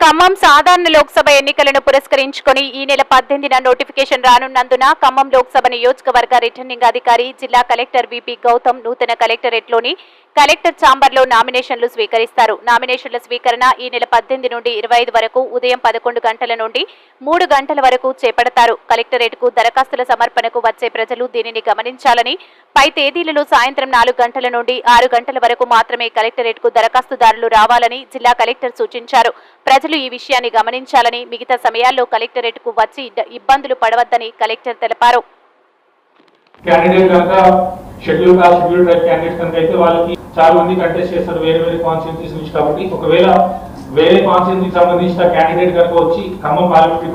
ఖమ్మం సాధారణ లోక్సభ ఎన్నికలను పురస్కరించుకొని ఈ నెల పద్దెనిమిదిన నోటిఫికేషన్ రానున్నందున ఖమ్మం లోక్సభ నియోజకవర్గ రిటర్నింగ్ అధికారి జిల్లా కలెక్టర్ విపి గౌతమ్ నూతన కలెక్టరేట్లోని కలెక్టర్ ఛాంబర్లో నామినేషన్లు స్వీకరిస్తారు. నామినేషన్ల స్వీకరణ ఈ నెల పద్దెనిమిది నుండి ఇరవై ఐదు వరకు ఉదయం పదకొండు గంటల నుండి మూడు గంటల వరకు చేపడతారు. కలెక్టరేట్కు దరఖాస్తుల సమర్పణకు వచ్చే ప్రజలు దీనిని గమనించాలని పై తేదీలలో సాయంత్రం నాలుగు గంటల నుండి ఆరు గంటల వరకు మాత్రమే కలెక్టరేట్కు దరఖాస్తుదారులు రావాలని జిల్లా కలెక్టర్ సూచించారు. ప్రజలు ఈ విషయాన్ని గమనించాలని మిగతా సమయాల్లో కలెక్టరేట్కు వచ్చి ఇబ్బందులు పడవద్దని కలెక్టర్ తెలిపారు. క్యాండిడేట్ కనుక schedule caste schedule tribe candidate కనుక అయితే వాళ్ళకి చాలా మంది కంటెస్ట్ చేస్తారు వేరే వేరే కాన్స్టిట్యూన్సీస్ నుంచి కాబట్టి. ఒకవేళ వేరే కాన్స్టిట్యూన్సీకి సంబంధించిన క్యాండిడేట్ కనుక వచ్చి ఖమ్మం పార్లమెంటరీ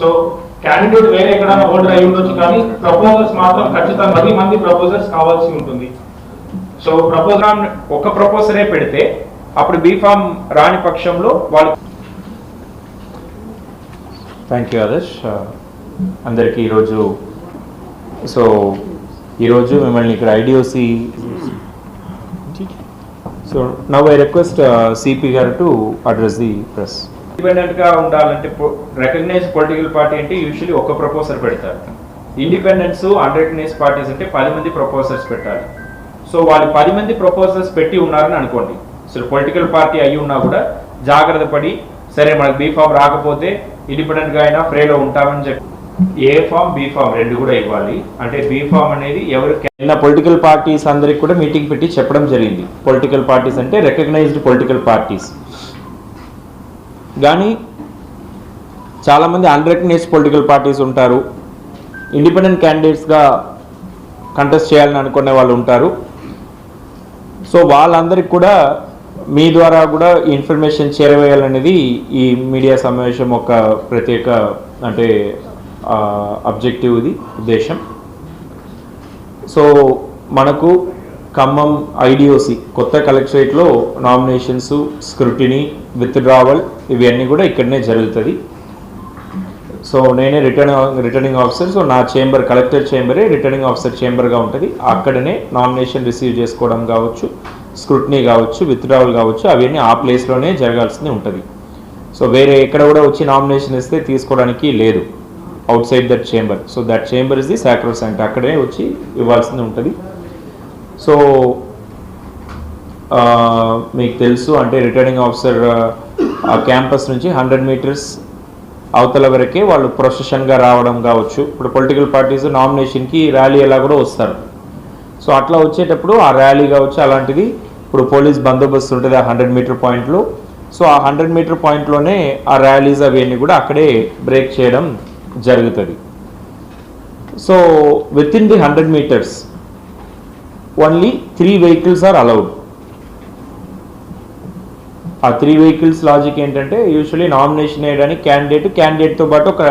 సో క్యాండిడేట్ వేరే ఎక్కడైనా ఓటర్ అయి ఉండొచ్చు కానీ ప్రపోజల్స్ మాత్రం ఖచ్చితంగా పది మంది ప్రపోజల్స్ కావాల్సి ఉంటుంది. సో ప్రపోజల్ ఒక ప్రపోజరే పెడితే అప్పుడు బీఫామ్ రాని పక్షంలో వాళ్ళు థ్యాంక్ యూ ఆదర్శ్ అందరికీ ఈరోజు సో ఈరోజు మిమ్మల్ని ఇక్కడ IDOC so now I request CP గారు టు అడ్రస్ ది ప్రెస్ ఇండిపెండెంట్గా ఉండాలంటే రికగ్నైజ్ పొలిటికల్ పార్టీ అంటే యూజువల్లీ ఒక ప్రపోజర్ పెడతారు. ఇండిపెండెన్స్ అన్రికగ్నైజ్ పార్టీస్ అంటే పది మంది ప్రపోజర్స్ పెట్టాలి. సో వాళ్ళు పది మంది ప్రపోజల్స్ పెట్టి ఉన్నారని అనుకోండి. అసలు పొలిటికల్ పార్టీ అయి ఉన్నా కూడా జాగ్రత్త పడి సరే మనకు బీ ఫామ్ రాకపోతే ఇండిపెండెంట్గా అయినా ఫ్రీలో ఉంటామని చెప్పి. ఏ ఫామ్ బీ ఫామ్ రెండు కూడా ఇవ్వాలి. అంటే బీ ఫామ్ అనేది ఎవరు నిన్న పొలిటికల్ పార్టీస్ అందరికి కూడా మీటింగ్ పెట్టి చెప్పడం జరిగింది. పొలిటికల్ పార్టీస్ అంటే రికగ్నైజ్డ్ పొలిటికల్ పార్టీస్ కానీ చాలామంది అన్రికగ్నైజ్డ్ పొలిటికల్ పార్టీస్ ఉంటారు. ఇండిపెండెంట్ క్యాండిడేట్స్గా కంటెస్ట్ చేయాలని అనుకునే వాళ్ళు ఉంటారు. సో వాళ్ళందరికీ కూడా మీ ద్వారా కూడా ఇన్ఫర్మేషన్ చేరవేయాలనేది ఈ మీడియా సమావేశం ఒక ప్రత్యేక అంటే అబ్జెక్టివ్ ఇది ఉద్దేశం. సో మనకు ఖమ్మం ఐడిఓసి కొత్త కలెక్టరేట్లో నామినేషన్స్ స్క్రూటినీ విత్డ్రావల్ ఇవన్నీ కూడా ఇక్కడనే జరుగుతుంది. సో నేనే రిటర్న్ రిటర్నింగ్ ఆఫీసర్ సో నా చేంబర్ కలెక్టర్ చేంబరే రిటర్నింగ్ ఆఫీసర్ చేంబర్గా ఉంటుంది. అక్కడనే నామినేషన్ రిసీవ్ చేసుకోవడం కావచ్చు. స్క్రూట్నీ కావచ్చు విత్డ్రావల్ కావచ్చు అవన్నీ ఆ ప్లేస్లోనే జరగాల్సింది ఉంటుంది. సో వేరే ఎక్కడ కూడా వచ్చి నామినేషన్ ఇస్తే తీసుకోవడానికి లేదు. Outside that chamber so that chamber is the sacrosanct అక్కడే వచ్చి ఇవ్వాల్సింది ఉంటుంది. సో uh, మీకు తెలుసు అంటే రిటర్నింగ్ ఆఫీసర్ uh, ఆ క్యాంపస్ నుంచి హండ్రెడ్ మీటర్స్ అవతల వరకే వాళ్ళు ప్రొసెషన్గా రావడం కావచ్చు. ఇప్పుడు పొలిటికల్ పార్టీస్ నామినేషన్కి ర్యాలీ ఎలా కూడా వస్తారు. సో అట్లా వచ్చేటప్పుడు ఆ ర్యాలీ కావచ్చు అలాంటిది ఇప్పుడు పోలీస్ బందోబస్తు ఉంటుంది ఆ హండ్రెడ్ మీటర్ పాయింట్లో. సో ఆ హండ్రెడ్ మీటర్ పాయింట్లోనే ఆ ర్యాలీస్ అవన్నీ కూడా అక్కడే బ్రేక్ చేయడం జరుగుతుంది. So within the hundred metres only three vehicles are allowed ఆ త్రీ వెహికల్స్ లాజిక్ ఏంటంటే యూజువలీ నామినేషన్ వేయడానికి క్యాండిడేట్ క్యాండిడేట్తో పాటు ఒక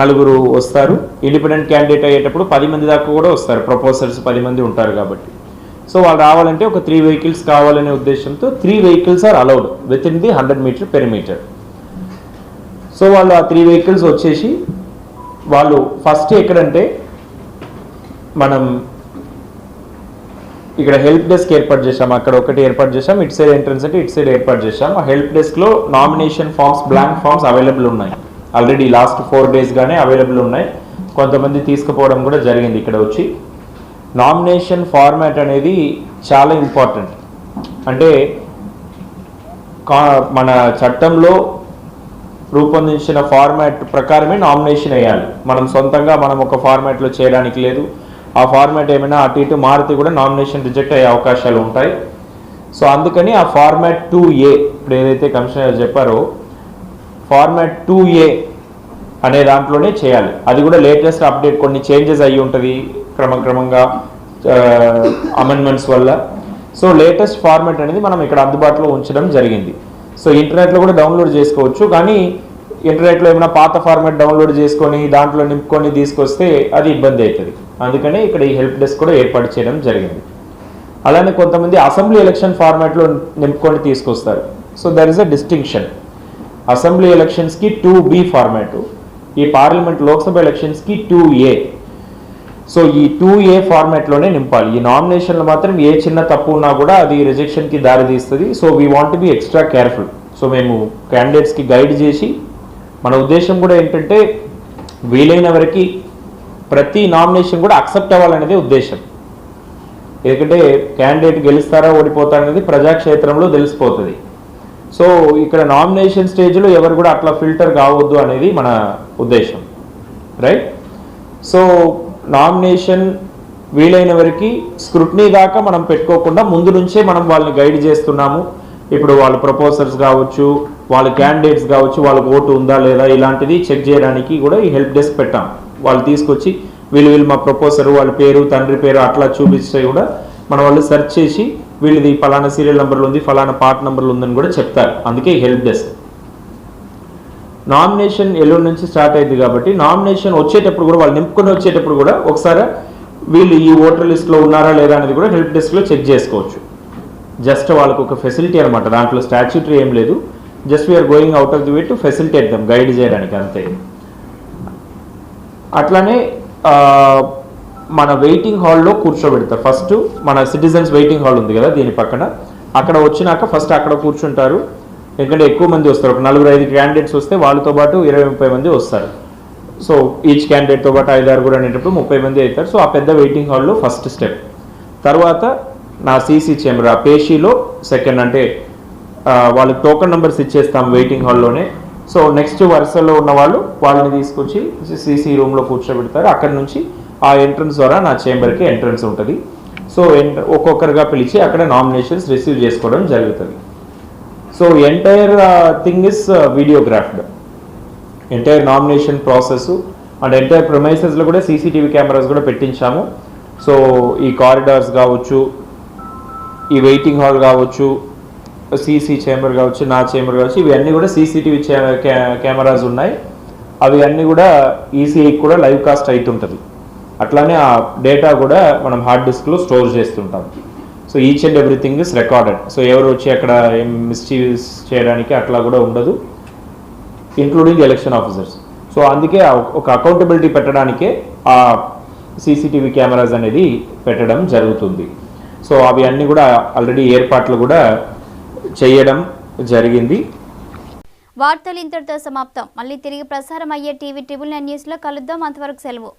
నలుగురు వస్తారు. ఇండిపెండెంట్ క్యాండిడేట్ అయ్యేటప్పుడు పది మంది దాకా కూడా వస్తారు. ప్రపోజర్స్ పది మంది ఉంటారు కాబట్టి. సో వాళ్ళు రావాలంటే ఒక త్రీ వెహికల్స్ కావాలనే ఉద్దేశంతో three vehicles are allowed within the hundred metre perimeter so వాళ్ళు ఆ త్రీ వెహికల్స్ వచ్చేసి వాళ్ళు ఫస్ట్ ఎక్కడంటే మనం ఇక్కడ హెల్ప్ డెస్క్ ఏర్పాటు చేశాం. అక్కడ ఒకటి ఏర్పాటు చేశాం. ఇటు సైడ్ ఎంట్రన్స్ అంటే ఇటు సైడ్ ఏర్పాటు చేశాం. ఆ help డెస్క్లో nomination forms blank forms available ఉన్నాయి. ఆల్రెడీ లాస్ట్ ఫోర్ డేస్గానే అవైలబుల్ ఉన్నాయి. కొంతమంది తీసుకుపోవడం కూడా జరిగింది ఇక్కడ వచ్చి. నామినేషన్ ఫార్మాట్ అనేది చాలా ఇంపార్టెంట్ అంటే కా- మన చట్టంలో రూపొందించిన ఫార్మాట్ ప్రకారమే నామినేషన్ వేయాలి. మనం సొంతంగా మనం ఒక ఫార్మాట్లో చేయడానికి లేదు. ఆ ఫార్మాట్ ఏమైనా అటు ఇటు మారితే కూడా నామినేషన్ రిజెక్ట్ అయ్యే అవకాశాలు ఉంటాయి. సో అందుకని ఆ ఫార్మాట్ టూ ఏ ఇప్పుడు ఏదైతే కమిషనర్ చెప్పారో ఫార్మాట్ టూ ఏ అనే దాంట్లోనే చేయాలి. అది కూడా లేటెస్ట్ అప్డేట్ కొన్ని చేంజెస్ అయ్యి ఉంటుంది క్రమక్రమంగా అమెండ్మెంట్స్ వల్ల. సో లేటెస్ట్ ఫార్మాట్ అనేది మనం ఇక్కడ అందుబాటులో ఉంచడం జరిగింది. సో ఇంటర్నెట్లో కూడా డౌన్లోడ్ చేసుకోవచ్చు. కానీ ఇంటర్నెట్లో ఏమైనా పాత ఫార్మాట్ డౌన్లోడ్ చేసుకొని దాంట్లో నింపుకొని తీసుకొస్తే అది ఇబ్బంది అవుతుంది అందుకనే ఇక్కడ ఈ హెల్ప్ డెస్క్ కూడా ఏర్పాటు చేయడం జరిగింది. అలానే కొంతమంది అసెంబ్లీ ఎలక్షన్ ఫార్మాట్లో నింపుకొని తీసుకొస్తారు. So there is a distinction assembly ఎలక్షన్స్కి టూ బి ఫార్మాట్ ఈ పార్లమెంట్ లోక్సభ ఎలక్షన్స్కి టూ ఏ సో ఈ టూ ఏ ఫార్మాట్లోనే నింపాలి. ఈ నామినేషన్లో మాత్రం ఏ చిన్న తప్పు ఉన్నా కూడా అది రిజెక్షన్కి దారి తీస్తుంది. So we want be extra careful so మేము క్యాండిడేట్స్కి గైడ్ చేసి మన ఉద్దేశం కూడా ఏంటంటే వీలైన వరకు ప్రతి నామినేషన్ కూడా అక్సెప్ట్ అవ్వాలనేది ఉద్దేశం. ఎందుకంటే క్యాండిడేట్ గెలుస్తారా ఓడిపోతారనేది ప్రజాక్షేత్రంలో తెలిసిపోతుంది. సో ఇక్కడ నామినేషన్ స్టేజ్లో ఎవరు కూడా అట్లా ఫిల్టర్ కావద్దు అనేది మన ఉద్దేశం రైట్ సో నామినేషన్ వీలైన వరకు స్క్రూట్నీ దాకా మనం పెట్టుకోకుండా ముందు నుంచే మనం వాళ్ళని గైడ్ చేస్తున్నాము. ఇప్పుడు వాళ్ళు ప్రపోజర్స్ కావచ్చు వాళ్ళ క్యాండిడేట్స్ కావచ్చు వాళ్ళకి ఓటు ఉందా లేదా ఇలాంటిది చెక్ చేయడానికి కూడా ఈ హెల్ప్ డెస్క్ పెట్టాం. వాళ్ళు తీసుకొచ్చి వీళ్ళు వీళ్ళు మా ప్రపోజర్ వాళ్ళ పేరు తండ్రి పేరు అట్లా చూపిస్తే కూడా మన వాళ్ళు సెర్చ్ చేసి వీళ్ళది ఫలానా సీరియల్ నెంబర్లు ఉంది ఫలానా పార్ట్ నెంబర్లు ఉందని కూడా చెప్తారు. అందుకే హెల్ప్ డెస్క్. నామినేషన్ ఎల్లుండి నుంచి స్టార్ట్ అయింది కాబట్టి నామినేషన్ వచ్చేటప్పుడు కూడా వాళ్ళు నింపుకొని వచ్చేటప్పుడు కూడా ఒకసారి వీళ్ళు ఈ ఓటర్ లిస్ట్లో ఉన్నారా లేదా అనేది కూడా హెల్ప్ డెస్క్లో చెక్ చేసుకోవచ్చు. జస్ట్ వాళ్ళకు ఒక ఫెసిలిటీ అనమాట దాంట్లో స్టాచ్యూటరీ ఏం లేదు. Just we're going out of the way to facilitate them guide చేయడానికి అంతే. అట్లానే మన వెయిటింగ్ హాల్లో కూర్చోబెడతారు. ఫస్ట్ మన సిటిజన్స్ వెయిటింగ్ హాల్ ఉంది కదా దీని పక్కన. అక్కడ వచ్చినాక ఫస్ట్ అక్కడ కూర్చుంటారు. ఎందుకంటే ఎక్కువ మంది వస్తారు. ఒక నలుగురు ఐదు క్యాండిడేట్స్ వస్తే వాళ్ళతో పాటు ఇరవై ముప్పై మంది వస్తారు. సో ఈచ్ క్యాండిడేట్తో పాటు ఐదు ఆరుగురు అనేటప్పుడు ముప్పై మంది అవుతారు. సో ఆ పెద్ద వెయిటింగ్ హాల్లో ఫస్ట్ స్టెప్ తర్వాత నా సీసీ చేంబర్ ఆ పేషీలో సెకండ్ అంటే వాళ్ళకి టోకన్ నెంబర్స్ ఇచ్చేస్తాం వెయిటింగ్ హాల్లోనే సో నెక్స్ట్ వరుసలో ఉన్న వాళ్ళు వాళ్ళని తీసుకొచ్చి సీసీ రూమ్లో కూర్చోబెడతారు. అక్కడ నుంచి ఆ ఎంట్రన్స్ ద్వారా నా చేంబర్కి ఎంట్రన్స్ ఉంటుంది. సో ఒక్కొక్కరుగా పిలిచి అక్కడ నామినేషన్స్ రిసీవ్ చేసుకోవడం జరుగుతుంది. So entire thing is videographed entire nomination process and entire ప్రొమైసెస్లో కూడా సీసీటీవీ కెమెరాస్ కూడా పెట్టించాము. సో ఈ కారిడార్స్ కావచ్చు ఈ వెయిటింగ్ హాల్ కావచ్చు సీసీ చేంబర్ కావచ్చు నా చేంబర్ కావచ్చు ఇవన్నీ కూడా సీసీటీవీ కెమెరాస్ ఉన్నాయి. అవి అన్నీ కూడా ఈసీఐకి కూడా లైవ్ కాస్ట్ అవుతుంటుంది అట్లానే ఆ డేటా కూడా మనం హార్డ్ డిస్క్లో స్టోర్ చేస్తుంటాం. So each and everything is recorded. So ఎవరు వచ్చి అక్కడ మిస్చీవ్స్ చేయడానికి అట్లా కూడా ఉండదు ఇంక్లూడింగ్ ఎలక్షన్ ఆఫీసర్స్. సో అందుకే ఒక అకౌంటబిలిటీ పెట్టడానికే ఆ సీసీటీవీ కెమెరాస్ అనేది పెట్టడం జరుగుతుంది. సో అవి అన్నీ కూడా ఆల్రెడీ ఏర్పాట్లు కూడా చేయడం జరిగింది. వార్తలు ఇంతటితో సమాప్తం. మళ్ళీ తిరిగి ప్రసారం అయ్యే టీవీ ట్రిబుల్ నైన్ న్యూస్లో కలుద్దాం. అంతవరకు సెలవు.